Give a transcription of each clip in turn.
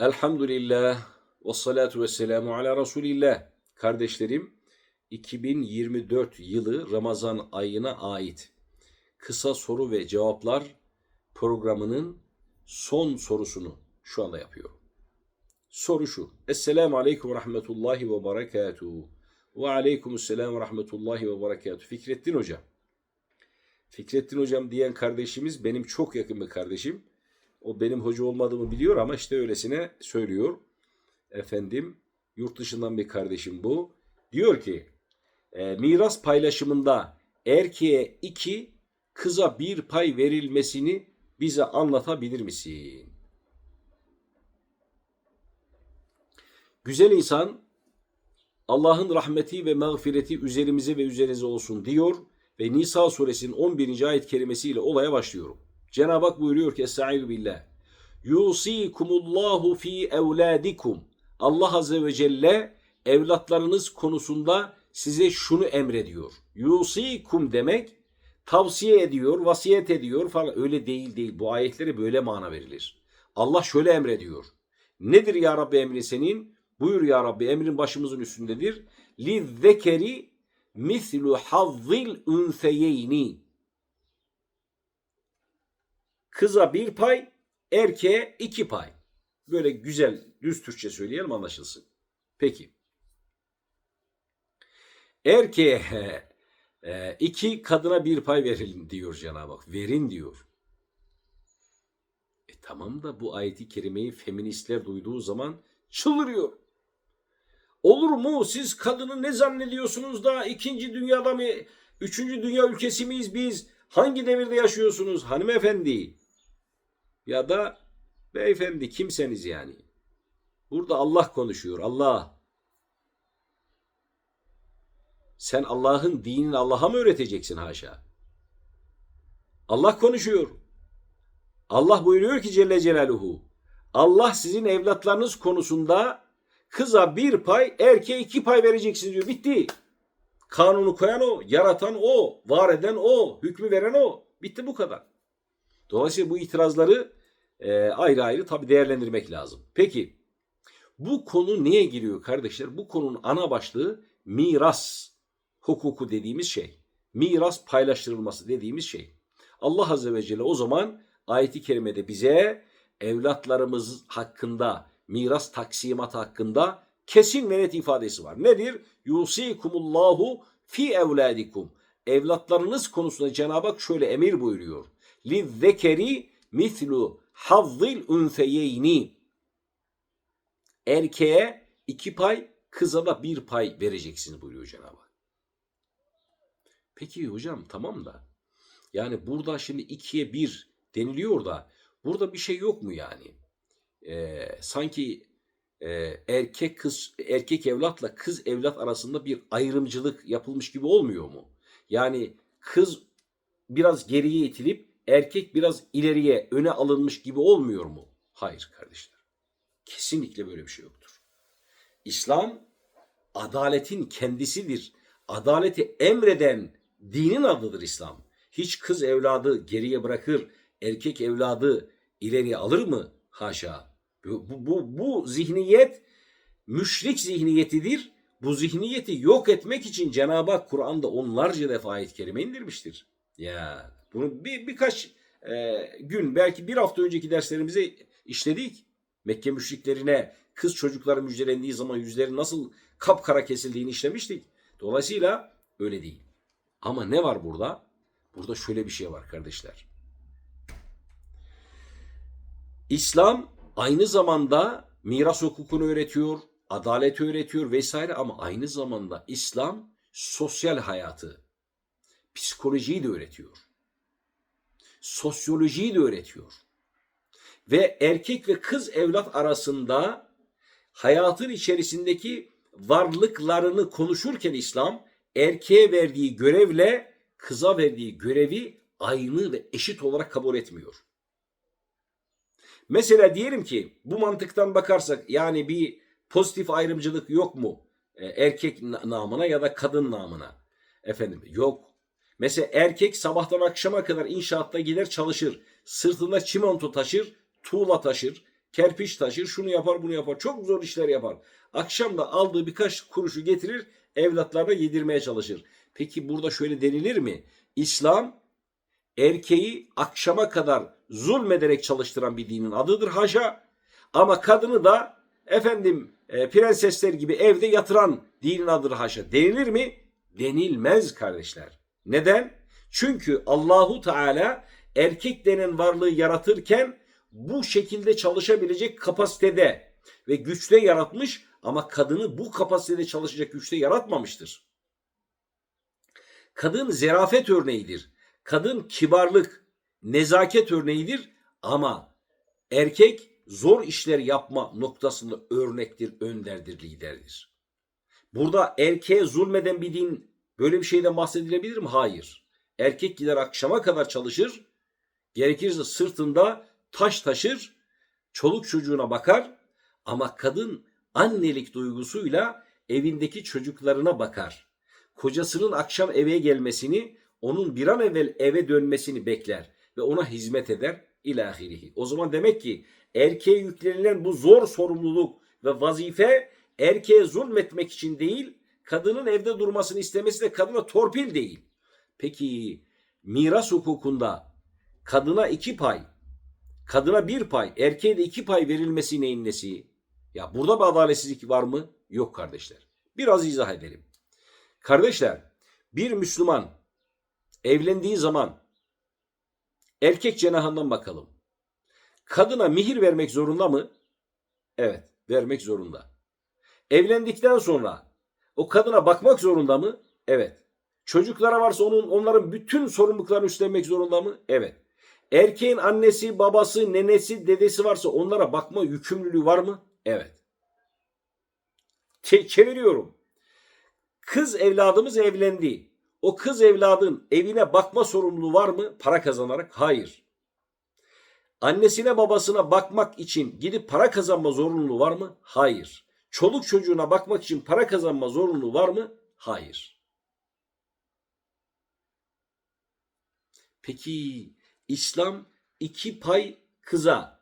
Elhamdülillah ve salatu ve selamu ala Resulillah. Kardeşlerim 2024 yılı Ramazan ayına ait kısa soru ve cevaplar programının son sorusunu şu anda yapıyorum. Soru şu. Esselamu aleyküm ve rahmetullahi ve berekatuhu. Ve aleyküm selam ve rahmetullahi ve berekatuhu. Fikrettin Hocam. Fikrettin Hocam diyen kardeşimiz benim çok yakın bir kardeşim. O benim hoca olmadığımı biliyor ama işte öylesine söylüyor. Efendim yurt dışından bir kardeşim bu. Diyor ki e, miras paylaşımında erkeğe iki kıza bir pay verilmesini bize anlatabilir misin? Güzel insan Allah'ın rahmeti ve mağfireti üzerimize ve üzerinize olsun diyor ve Nisa suresinin 11. ayet kelimesiyle olaya başlıyorum. Cenab-ı Hak buyuruyor ki Estaizu billah. Yusikumullahu fi evladikum. Allah Azze ve Celle evlatlarınız konusunda size şunu emrediyor. Yusikum demek tavsiye ediyor, vasiyet ediyor falan. Öyle değil değil. Bu ayetlere böyle mana verilir. Allah şöyle emrediyor. Nedir ya Rabbi emri senin? Buyur ya Rabbi emrin başımızın üstündedir. Li zekeri mislu hazzil ünseyeyni. Kıza bir pay, erkeğe iki pay. Böyle güzel düz Türkçe söyleyelim anlaşılsın. Peki. Erkeğe e, iki kadına bir pay verin diyor Cenab-ı Hak. Verin diyor. E tamam da bu ayeti kerimeyi feministler duyduğu zaman çıldırıyor. Olur mu? Siz kadını ne zannediyorsunuz da ikinci dünyada mı, üçüncü dünya ülkesi miyiz biz? Hangi devirde yaşıyorsunuz hanımefendi? Ya da beyefendi kimseniz yani. Burada Allah konuşuyor. Allah. Sen Allah'ın dinini Allah'a mı öğreteceksin haşa? Allah konuşuyor. Allah buyuruyor ki Celle Celaluhu. Allah sizin evlatlarınız konusunda kıza bir pay, erkeğe iki pay vereceksiniz diyor. Bitti. Kanunu koyan o, yaratan o, var eden o, hükmü veren o. Bitti bu kadar. Dolayısıyla bu itirazları e, ayrı ayrı tabi değerlendirmek lazım. Peki bu konu niye giriyor kardeşler? Bu konunun ana başlığı miras hukuku dediğimiz şey. Miras paylaştırılması dediğimiz şey. Allah Azze ve Celle o zaman ayeti kerimede bize evlatlarımız hakkında, miras taksimatı hakkında kesin ve net ifadesi var. Nedir? Yusikumullahu fi evladikum. Evlatlarınız konusunda Cenab-ı Hak şöyle emir buyuruyor. Lizzekeri mislu hazzil ünseyeyni. Erkeğe iki pay, kıza da bir pay vereceksiniz buyuruyor Cenab-ı Hak. Peki hocam tamam da yani burada şimdi ikiye bir deniliyor da burada bir şey yok mu yani? Ee, sanki e, erkek kız erkek evlatla kız evlat arasında bir ayrımcılık yapılmış gibi olmuyor mu? Yani kız biraz geriye itilip erkek biraz ileriye öne alınmış gibi olmuyor mu? Hayır kardeşler. Kesinlikle böyle bir şey yoktur. İslam adaletin kendisidir. Adaleti emreden dinin adıdır İslam. Hiç kız evladı geriye bırakır, erkek evladı ileriye alır mı? Haşa. Bu, bu, bu, bu zihniyet müşrik zihniyetidir. Bu zihniyeti yok etmek için Cenab-ı Hak Kur'an'da onlarca defa ayet-i kerime indirmiştir. Ya bunu bir birkaç e, gün belki bir hafta önceki derslerimize işledik. Mekke müşriklerine kız çocukları müjdelendiği zaman yüzleri nasıl kapkara kesildiğini işlemiştik. Dolayısıyla öyle değil. Ama ne var burada? Burada şöyle bir şey var kardeşler. İslam aynı zamanda miras hukukunu öğretiyor, adalet öğretiyor vesaire ama aynı zamanda İslam sosyal hayatı, psikolojiyi de öğretiyor. Sosyolojiyi de öğretiyor. Ve erkek ve kız evlat arasında hayatın içerisindeki varlıklarını konuşurken İslam erkeğe verdiği görevle kıza verdiği görevi aynı ve eşit olarak kabul etmiyor. Mesela diyelim ki bu mantıktan bakarsak yani bir pozitif ayrımcılık yok mu? E, erkek namına ya da kadın namına. Efendim yok. Mesela erkek sabahtan akşama kadar inşaatta gider çalışır. Sırtında çimento taşır, tuğla taşır. Kerpiç taşır, şunu yapar, bunu yapar. Çok zor işler yapar. Akşam da aldığı birkaç kuruşu getirir, evlatlarına yedirmeye çalışır. Peki burada şöyle denilir mi? İslam erkeği akşama kadar zulmederek çalıştıran bir dinin adıdır haşa. Ama kadını da efendim e, prensesler gibi evde yatıran dinin adıdır haşa. Denilir mi? Denilmez kardeşler. Neden? Çünkü Allahu Teala erkek denen varlığı yaratırken bu şekilde çalışabilecek kapasitede ve güçte yaratmış ama kadını bu kapasitede çalışacak güçte yaratmamıştır. Kadın zerafet örneğidir. Kadın kibarlık, nezaket örneğidir ama erkek zor işler yapma noktasında örnektir, önderdir, liderdir. Burada erkeğe zulmeden bir din böyle bir şeyden bahsedilebilir mi? Hayır. Erkek gider akşama kadar çalışır, gerekirse sırtında taş taşır, çoluk çocuğuna bakar ama kadın annelik duygusuyla evindeki çocuklarına bakar. Kocasının akşam eve gelmesini, onun bir an evvel eve dönmesini bekler ve ona hizmet eder ilahirihi. O zaman demek ki erkeğe yüklenilen bu zor sorumluluk ve vazife erkeğe zulmetmek için değil, kadının evde durmasını istemesi de kadına torpil değil. Peki miras hukukunda kadına iki pay, kadına bir pay, erkeğe de iki pay verilmesi neyin nesi? Ya burada bir adaletsizlik var mı? Yok kardeşler. Biraz izah edelim. Kardeşler, bir Müslüman evlendiği zaman erkek cenahından bakalım. Kadına mihir vermek zorunda mı? Evet, vermek zorunda. Evlendikten sonra o kadına bakmak zorunda mı? Evet. Çocuklara varsa onun onların bütün sorumluluklarını üstlenmek zorunda mı? Evet. Erkeğin annesi, babası, nenesi, dedesi varsa onlara bakma yükümlülüğü var mı? Evet. Çe- çeviriyorum. Kız evladımız evlendi. O kız evladın evine bakma sorumluluğu var mı? Para kazanarak? Hayır. Annesine babasına bakmak için gidip para kazanma zorunluluğu var mı? Hayır. Çoluk çocuğuna bakmak için para kazanma zorunluluğu var mı? Hayır. Peki İslam iki pay kıza,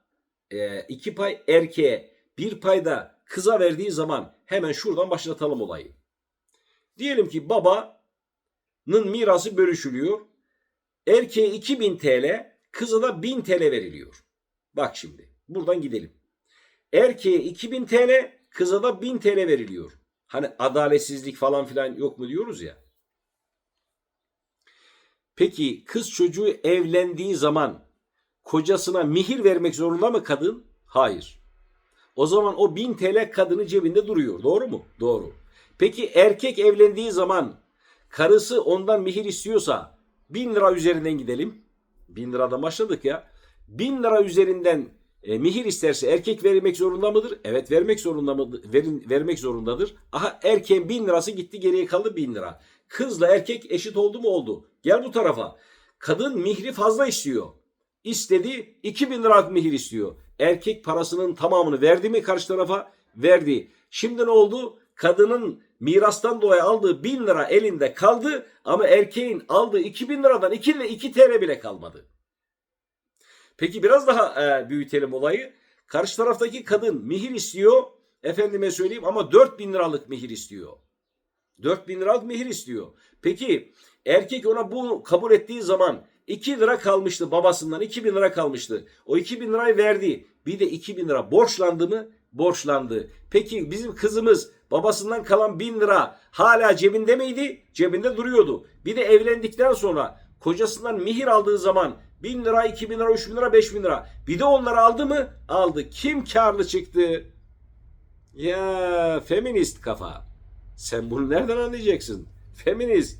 e, iki pay erkeğe, bir pay da kıza verdiği zaman hemen şuradan başlatalım olayı. Diyelim ki babanın mirası bölüşülüyor. Erkeğe 2000 TL, kıza da 1000 TL veriliyor. Bak şimdi buradan gidelim. Erkeğe 2000 TL, kıza da 1000 TL veriliyor. Hani adaletsizlik falan filan yok mu diyoruz ya. Peki kız çocuğu evlendiği zaman kocasına mihir vermek zorunda mı kadın? Hayır. O zaman o 1000 TL kadını cebinde duruyor. Doğru mu? Doğru. Peki erkek evlendiği zaman karısı ondan mihir istiyorsa 1000 lira üzerinden gidelim. 1000 liradan başladık ya. 1000 lira üzerinden e, mihir isterse erkek vermek zorunda mıdır? Evet vermek zorunda mıdır? Verin, vermek zorundadır. Aha erkeğin 1000 lirası gitti geriye kaldı 1000 lira. Kızla erkek eşit oldu mu oldu. Gel bu tarafa. Kadın mihri fazla istiyor. İstedi 2000 liralık mihir istiyor. Erkek parasının tamamını verdi mi karşı tarafa? Verdi. Şimdi ne oldu? Kadının mirastan dolayı aldığı 1000 lira elinde kaldı ama erkeğin aldığı 2000 liradan 2, 2 TL bile kalmadı. Peki biraz daha e, büyütelim olayı. Karşı taraftaki kadın mihir istiyor. Efendime söyleyeyim ama 4000 liralık mihir istiyor. 4000 liralık mihir istiyor. Peki erkek ona bu kabul ettiği zaman 2 lira kalmıştı babasından 2000 lira kalmıştı. O 2000 lirayı verdi. Bir de 2000 lira borçlandı mı? Borçlandı. Peki bizim kızımız babasından kalan 1000 lira hala cebinde miydi? Cebinde duruyordu. Bir de evlendikten sonra kocasından mihir aldığı zaman 1000 lira, 2000 lira, 3000 lira, 5000 lira. Bir de onları aldı mı? Aldı. Kim karlı çıktı? Ya feminist kafa. Sen bunu nereden anlayacaksın? Feminist.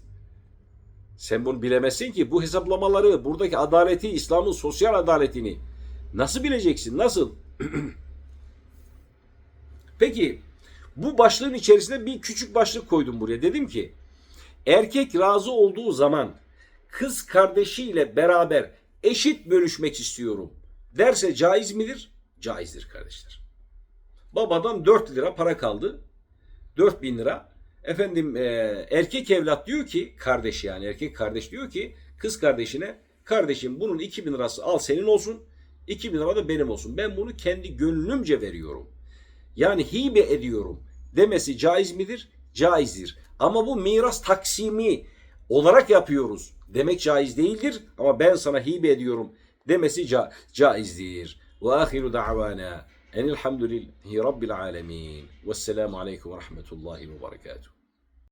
Sen bunu bilemezsin ki bu hesaplamaları, buradaki adaleti, İslam'ın sosyal adaletini nasıl bileceksin? Nasıl? Peki bu başlığın içerisinde bir küçük başlık koydum buraya. Dedim ki erkek razı olduğu zaman kız kardeşiyle beraber eşit bölüşmek istiyorum derse caiz midir? Caizdir kardeşler. Babadan 4 lira para kaldı. 4 bin lira. Efendim e, erkek evlat diyor ki kardeş yani erkek kardeş diyor ki kız kardeşine kardeşim bunun 2000 lirası al senin olsun. 2000 lira da benim olsun. Ben bunu kendi gönlümce veriyorum. Yani hibe ediyorum demesi caiz midir? Caizdir. Ama bu miras taksimi olarak yapıyoruz demek caiz değildir. Ama ben sana hibe ediyorum demesi ca- caizdir. Ve ahiru da'vana enilhamdülillahi rabbil alemin. Vesselamu aleyküm ve rahmetullahi ve berekatuhu.